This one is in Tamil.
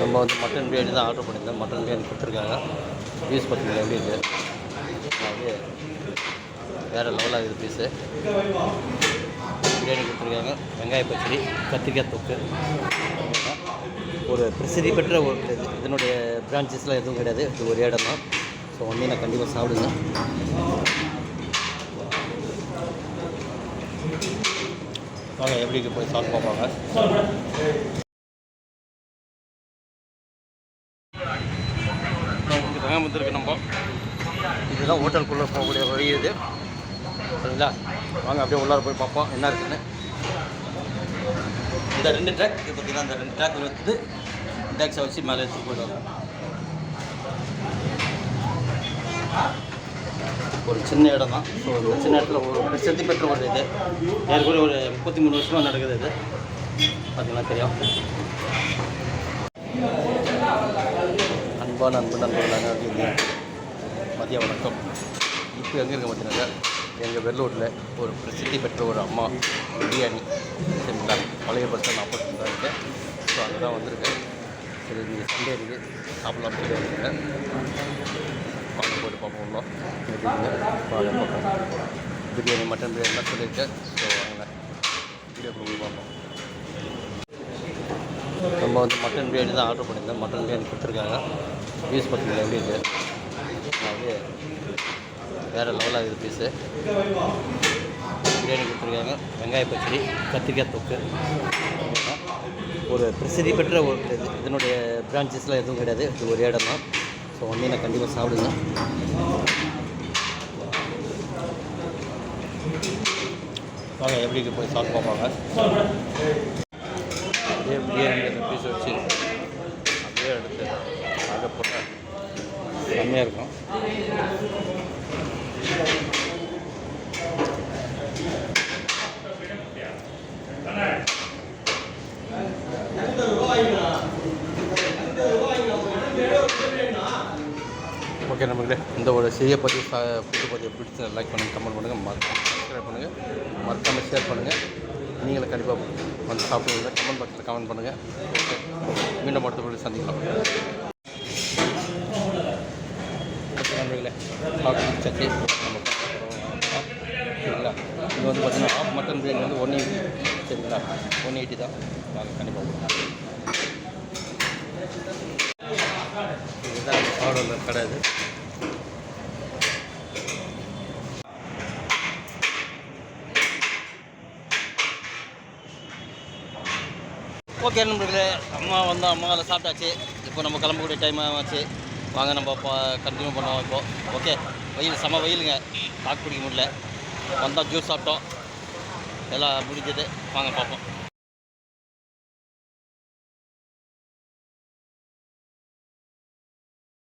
நம்ம வந்து மட்டன் பிரியாணி தான் ஆர்டர் பண்ணியிருந்தோம். மட்டன் பிரியாணி கொடுத்துருக்காங்க. பீஸ் பார்த்தீங்களா எப்படி இருக்குது வேறு லெவலாக இருக்குது பீஸு பிரியாணி கொடுத்துருக்காங்க. வெங்காய பச்சடி கத்திரிக்காய் தொக்கு. ஒரு பிரசித்தி பெற்ற ஒரு இது இதனுடைய பிரான்ச்சஸ்லாம் எதுவும் கிடையாது. இது ஒரு இடம் தான். ஸோ வந்து நான் கண்டிப்பாக சாப்பிடுங்க வாங்க எப்படி போய் சாப்பிட்டு பார்ப்பாங்க வந்துருக்கு நம்ம? இதுதான் ஹோட்டலுக்குள்ளே போகக்கூடிய வழி இது. சரிங்களா? வாங்க அப்படியே உள்ளார போய் பார்ப்போம் என்ன இருக்குன்னு. இந்த ரெண்டு ட்ராக் இது பார்த்தீங்கன்னா இந்த ரெண்டு ட்ராக்கில் வந்து டேக்ஸை வச்சு மேலே எடுத்து போயிடுவாங்க ஒரு சின்ன இடம் தான். ஸோ இந்த சின்ன இடத்துல ஒரு பிரசித்தி பெற்ற ஒரு இது. ஏற்கனவே ஒரு முப்பத்தி மூணு வருஷமாக நடக்குது இது. பார்த்தீங்கன்னா தெரியும். அன்பான அன்பு நண்பர்களாக இருக்கீங்க மதிய வணக்கம். இப்போ எங்கே இருக்க பார்த்தீங்கன்னா எங்கள் வெள்ளூரில் ஒரு பிரசித்தி பெற்ற ஒரு அம்மா பிரியாணி சரிங்களா பழைய பஸ் ஸ்டாண்ட் ஆப்போசிட் தான் இருக்கேன் ஸோ அங்கே தான் வந்திருக்கேன். சரி நீங்கள் சண்டே இருக்குது சாப்பிடலாம் சொல்லி வந்திருக்கேன். வாங்க போட்டு பார்ப்போம் வாங்க பார்க்கலாம் பிரியாணி மட்டன் பிரியாணிலாம் சொல்லியிருக்கேன். ஸோ வாங்க வீடியோ கொடுக்க பார்ப்போம். நம்ம வந்து மட்டன் பிரியாணி தான் ஆர்டர் பண்ணியிருந்தேன் மட்டன் பிரியாணி கொடுத்துருக்காங்க. பீஸ் பார்த்தீங்களா எப்படி இருக்குது அது வேறு லெவலாக இருக்குது பீஸு பிரியாணி கொடுத்துருக்காங்க. வெங்காய பச்சடி கத்திரிக்காய் தொக்கு. ஒரு பிரசித்தி பெற்ற ஒரு இது இதனுடைய பிரான்ச்சஸ்லாம் எதுவும் கிடையாது. இது ஒரு இடம் தான் ஸோ வந்து நான் கண்டிப்பாக சாப்பிடுங்க வாங்க எப்படி போய் சாப்பிட்டு பார்ப்பாங்க. பிரியாணி பீஸ் வச்சு அப்படியே எடுத்து அதை போட்டால் செம்மையாக இருக்கும். ஓகே நம்மளே இந்த ஒரு செய்ய பற்றி ஃபுட்டு பற்றி பிடிச்ச லைக் பண்ணுங்கள் கமெண்ட் பண்ணுங்கள் மறக்காம சப்ஸ்கிரைப் பண்ணுங்கள் மறக்காமல் ஷேர் பண்ணுங்கள் நீங்களும் கண்டிப்பாக வந்து சாப்பிடுவீங்க கமெண்ட் பாக்ஸில் கமெண்ட் பண்ணுங்கள் ஓகே மீண்டும் அடுத்த சந்திக்கலாம். தமிழில் நண்பர்களே சட்னி நம்ம சரிங்களா? இது வந்து பார்த்தீங்கன்னா ஆஃப் மட்டன் பிரியாணி வந்து ஒன் எயிட்டி சரிங்களா? ஒன் எயிட்டி தான். நாங்கள் கண்டிப்பாக இதுதான் ஆர்டரில் கடை இது. ஓகே நண்பர்களே அம்மா வந்து அம்மா அதை சாப்பிட்டாச்சு. இப்போ நம்ம கிளம்பக்கூடிய டைம் ஆச்சு. வாங்க நம்ம இப்போ கண்டினியூ பண்ணுவோம் இப்போது ஓகே வெயில் செம வெயிலுங்க. தாக்கு பிடிக்க முடியல. வந்தால் ஜூஸ் சாப்பிட்டோம். எல்லாம் முடிஞ்சது. வாங்க பார்ப்போம்.